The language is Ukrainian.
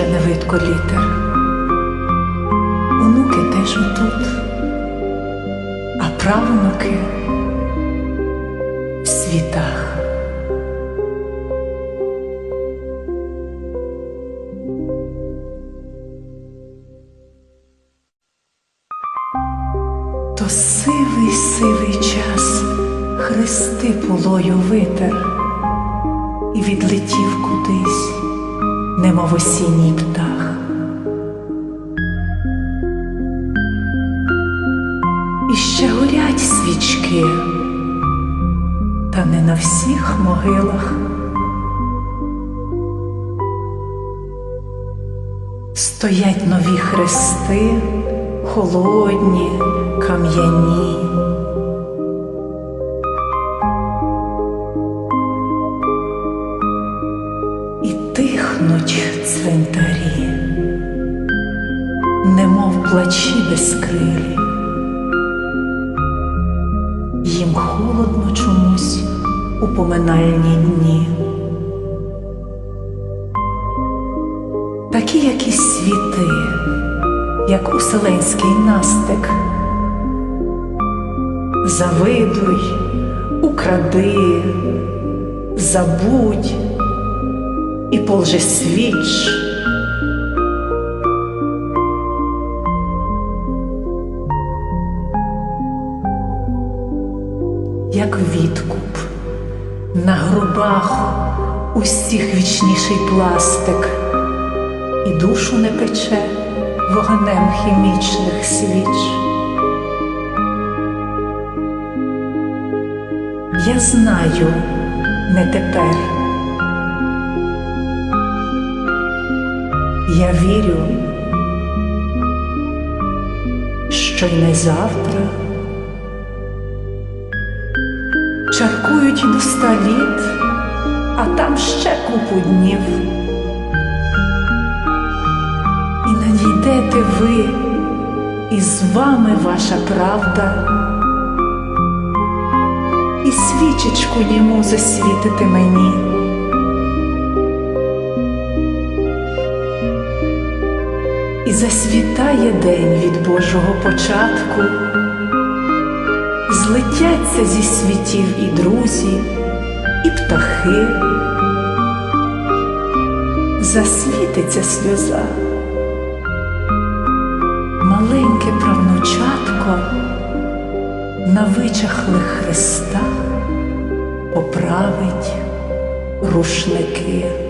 зернятко літер. Онуки теж отут, а правнуки в світах. То сивий сивий час хрести полою витер і відлетів кудись, немов осінній птах. І ще горять свічки, та не на всіх могилах. Стоять нові хрести, холодні, кам'яні. Тихнуть цвинтарі, немов плачі безкрилі. Їм холодно чомусь у поминальні дні. Такі якісь світи, як уселенський настик. Завидуй, укради, забудь і полже свіч. Як відкуп на гробах усіх вічніший пластик і душу не пече вогнем хімічних свіч. Я знаю не тепер. Я вірю, що й не завтра чаркують до ста літ, а там ще купу днів. І надійдете ви, і з вами ваша правда, і свічечку йому засвітите мені. Засвітає день від Божого початку, злетяться зі світів і друзі, і птахи, засвітиться сльоза, маленьке правнучатко на вичахлих хрестах поправить рушники.